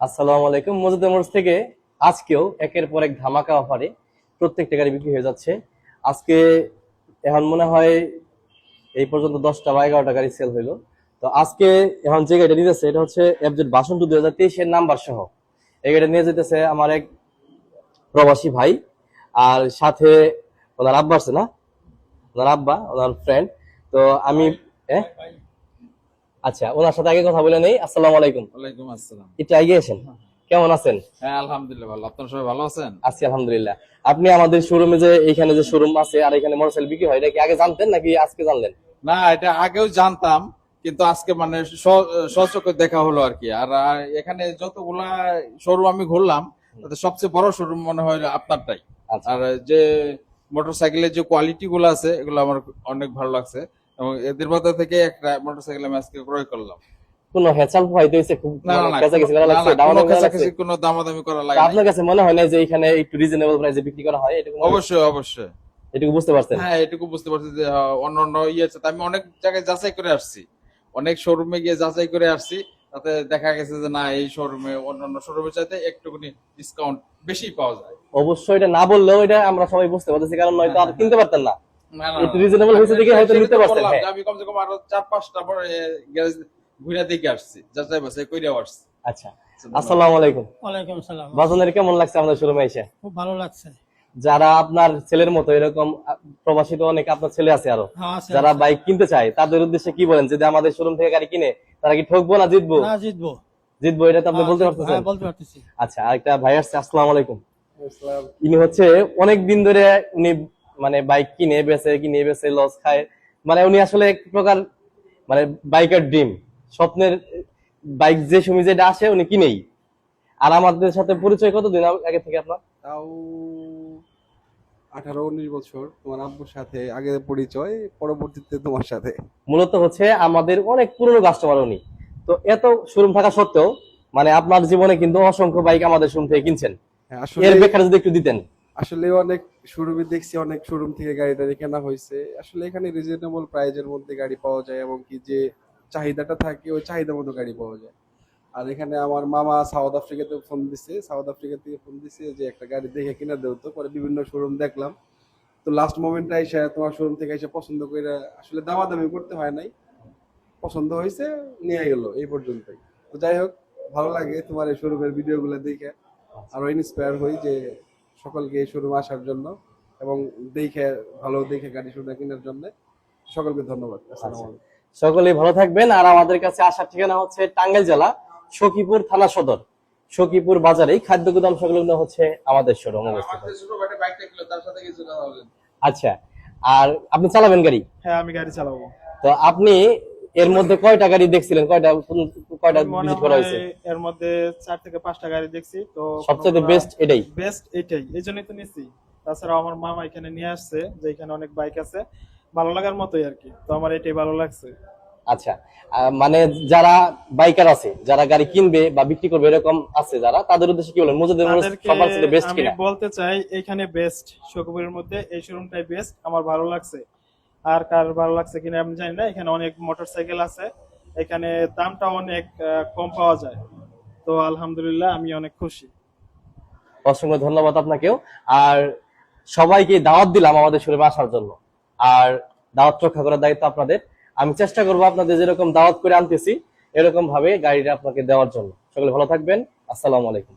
আসসালামু আলাইকুম। মজুদের মোড় থেকে আজকেও একের পর এক ধামাকা অফারে প্রত্যেকটা গাড়ি বিক্রি হয়ে যাচ্ছে। আজকে এখন মনে হয় এই পর্যন্ত দশটা বা এগারোটা গাড়ি সেল হইল। তো আজকে এখন যে গাড়িটা নিতেছে, এটা হচ্ছে এফজেড বাসন দুই হাজার তেইশের নাম্বার সহ। এই গাড়িটা নিয়ে যেতেছে আমার এক প্রবাসী ভাই আর সাথে ওনার আব্বা আছে না? ওনার আব্বা, ওনার ফ্রেন্ড তো আমি হ্যাঁ? আচ্ছা ওনার সাথে আগে কথা বলে নেই। আসসালামু আলাইকুম। ওয়ালাইকুম আসসালাম। একটু এগিয়ে আসেন কেমন আছেন? হ্যাঁ আলহামদুলিল্লাহ ভালো। আপনারা সবাই ভালো আছেন? আছি আলহামদুলিল্লাহ। আপনি আমাদের শোরুমে যে এইখানে যে শোরুম আছে আর এখানে মোটরসাইকেল বিক্রি হয় এটা কি আগে জানতেন নাকি আজকে জানলেন? না এটা আগেও জানতাম কিন্তু আজকে মানে সচক্ষে দেখা হলো আর কি। আর আর এখানে যতগুলা শোরুম আমি ঘুরলাম তাতে সবচেয়ে বড় শোরুম মনে হয় আপনারটাই। আচ্ছা। আর যে মোটরসাইকেলের যে কোয়ালিটি গুলো আছে এগুলো আমার অনেক ভালো লাগছে। এবং এদের মধ্যে থেকে একটা মোটরসাইকেল আমি আজকে ক্রয় করলাম। কোনো হেচাল হয়তো হয়েছে খুব না না না কাছাকাছি করা লাগছে না, দামাদামি কোনো করা লাগছে? কাছাকাছি কোনো দামাদামি করা লাগে আপনার কাছে মনে হয় না যে এখানে একটু রিজনেবল প্রাইসে বিক্রি করা হয়? এটুকু অবশ্যই অবশ্যই। এটুকু বুঝতে পারছেন? হ্যাঁ এটুকু বুঝতে পারছি যে অন্য অন্য ইয়ে আছে। আমি অনেক জায়গায় যাচাই করে আসছি। অনেক শোরুমে গিয়ে যাচাই করে আসছি। তাতে দেখা গেছে যে না এই শোরুমে অন্য অন্য শোরুমের চাইতে একটুখানি ডিসকাউন্ট বেশি পাওয়া যায়। অবশ্যই এটা না বললেও এটা আমরা সবাই বুঝতে পারতেছি কারণ নয়তো আর কিনতে পারতেন না, একটু না। হয়েছে দেখে হয়তো নিতে পারছেন, বললাম হ্যাঁ। যে আমি কমসে কম আরও চার পাঁচটা বড় গ্যারেজ ঘুরে দেখে আসছি যাচাই বাছাই করে আসছি। আচ্ছা আসসালামু আলাইকুম। ওয়ালাইকুম সালাম। বাজানের কেমন লাগছে আমাদের শোরুমে এসে? খুব ভালো লাগছে। যারা আপনার ছেলের মতো এরকম প্রবাসী তো অনেক আপনার ছেলে আছে আরও। হ্যাঁ যারা বাইক কিনতে চায় তাদের উদ্দেশ্যে কি বলেন? যদি আমাদের শোরুম থেকে গাড়ি কিনে তারা কি ঠকবো না জিতবো? না জিতবো। জিতবো এটা তো আপনি বলতে হ্যাঁ, পারতেছেন। হ্যাঁ, বলতে পারতেছি। আচ্ছা আরেকটা ভাই আসছে আসসালামু আলাইকুম। ইনি হচ্ছে অনেক দিন ধরে উনি মানে বাইক কিনে বেচে কিনে বেচে লস খায়। মানে উনি আসলে এক প্রকার মানে বাইকের ড্রিম স্বপ্নের বাইক যে সময় যেটা আসে উনি কিনেই। আর আমাদের সাথে পরিচয় কতদিন আগে থেকে আপনার? তাও আঠারো উনিশ বছর তোমার আব্বুর সাথে আগে পরিচয় পরবর্তীতে তোমার সাথে। মূলত হচ্ছে আমাদের অনেক পুরনো কাস্টমার উনি। তো এত শোরুম থাকা সত্ত্বেও মানে আপনার জীবনে কিন্তু অসংখ্য বাইক আমাদের শোরুম থেকে কিনছেন। হ্যাঁ, আসলে এর ব্যাখ্যা যদি একটু দিতেন। আসলে অনেক শোরুমে দেখছি অনেক শোরুম থেকে গাড়ি টাড়ি কেনা হয়েছে। আসলে এখানে রিজনেবল প্রাইজের মধ্যে গাড়ি পাওয়া যায় এবং কি যে চাহিদাটা থাকে, ওই চাহিদা মতো গাড়ি পাওয়া যায়। আর এখানে আমার মামা সাউথ আফ্রিকাতে ফোন দিছে। সাউথ আফ্রিকা থেকে ফোন দিছে যে একটা গাড়ি দেখে কিনা দেও তো। পরে বিভিন্ন শোরুম দেখলাম। তো লাস্ট মোমেন্টে এসে তোমার শোরুম থেকে এসে পছন্দ করে আসলে দামাদামি করতে হয় নাই। পছন্দ হয়েছে নিয়ে গেল এই পর্যন্তই। তো যাই হোক, ভালো লাগে তোমার এই শোরুমের ভিডিওগুলো দেখে। আরও ইন্সপায়ার হই যে সকলকে এই শোরুমে আসার জন্য এবং দেখে ভালো দেখে গাড়ি শোরুমে কেনার জন্য সকলকে ধন্যবাদ। আসসালামু আলাইকুম। সকলেই ভালো থাকবেন। আর আমাদের কাছে আসার ঠিকানা হচ্ছে টাঙ্গাইল জেলা সখীপুর থানা সদর। সখীপুর বাজারে খাদ্য গুদাম সংলগ্ন হচ্ছে আমাদের শোরুম অবস্থিত। আচ্ছা আর আপনি চালাবেন গাড়ি? হ্যাঁ আমি গাড়ি চালাবো। তো আপনি এর মধ্যে কয়টা গাড়ি দেখছিলেন? কয়টা কোন- কয়টা ভিজিট করা হয়েছে? এর মধ্যে চার থেকে পাঁচটা গাড়ি দেখছি তো সবচেয়ে বেস্ট এটাই? বেস্ট এটাই। এই জন্যই তো নিচ্ছি তাছাড়াও আমার মামা এখানে নিয়ে আসছে যে এখানে অনেক বাইক আছে। ভালো লাগার মতোই আর কি। তো আমার এটাই ভালো লাগছে। আচ্ছা মানে যারা বাইকার আছে যারা গাড়ি কিনবে বা বিক্রি করবে এরকম আছে যারা তাদের উদ্দেশ্যে কি বলেন? মুজাদের সবার বেস্ট আমি কিনা? বলতে চাই এখানে বেস্ট শোকপুরের মধ্যে এই শোরুমটাই বেস্ট আমার ভালো লাগছে। আর কার ভালো লাগছে কিনা আমি জানি না, এখানে অনেক মোটরসাইকেল আছে, এখানে দামটা অনেক কম পাওয়া যায়। তো আলহামদুলিল্লাহ, আমি অনেক খুশি। অসংখ্য ধন্যবাদ আপনাকেও। আর সবাইকে দাওয়াত দিলাম আমাদের শোরুমে আসার জন্য। আর দাওয়াত রক্ষা করার দায়িত্ব আপনাদের। আমি চেষ্টা করব আপনাদের যেরকম দাওয়াত করে আনতেছি এরকম ভাবে গাড়িটা আপনাকে দেওয়ার জন্য। সকলে ভালো থাকবেন। আসসালামু আলাইকুম।